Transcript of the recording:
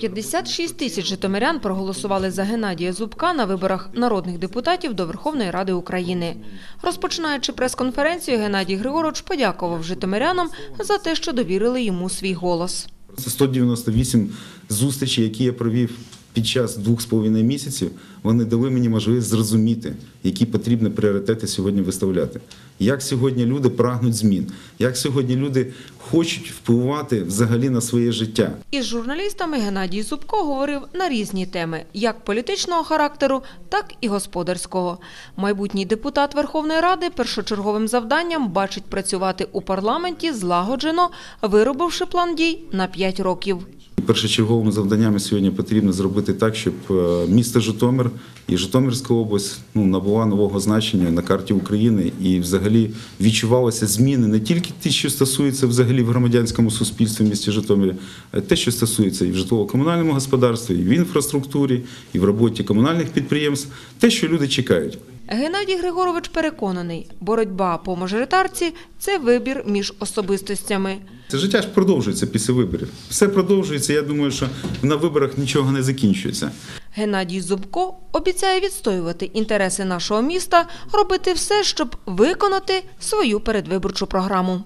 56 тисяч житомирян проголосували за Геннадія Зубка на виборах народних депутатів до Верховної Ради України. Розпочинаючи прес-конференцію, Геннадій Григорович подякував житомирянам за те, що довірили йому свій голос. Це 198 зустрічей, які я провів під час двох з половиною місяців, вони дали мені можливість зрозуміти, які потрібні пріоритети сьогодні виставляти. Як сьогодні люди прагнуть змін, як сьогодні люди хочуть впливати взагалі на своє життя. Із журналістами Геннадій Зубко говорив на різні теми, як політичного характеру, так і господарського. Майбутній депутат Верховної Ради першочерговим завданням бачить працювати у парламенті злагоджено, виробивши план дій на 5 років. Першочерговими завданнями сьогодні потрібно зробити так, щоб е, місто Житомир і Житомирська область ну, набула нового значення на карті України і взагалі відчувалися зміни не тільки ті, що стосуються взагалі в громадянському суспільстві в місті Житомирі, а те, що стосується і в житлово-комунальному господарстві, і в інфраструктурі, і в роботі комунальних підприємств, те, що люди чекають. Геннадій Григорович переконаний, боротьба по мажоритарці – це вибір між особистостями. Це життя ж продовжується після виборів. Все продовжується. Я думаю, що на виборах нічого не закінчується. Геннадій Зубко обіцяє відстоювати інтереси нашого міста, робити все, щоб виконати свою передвиборчу програму.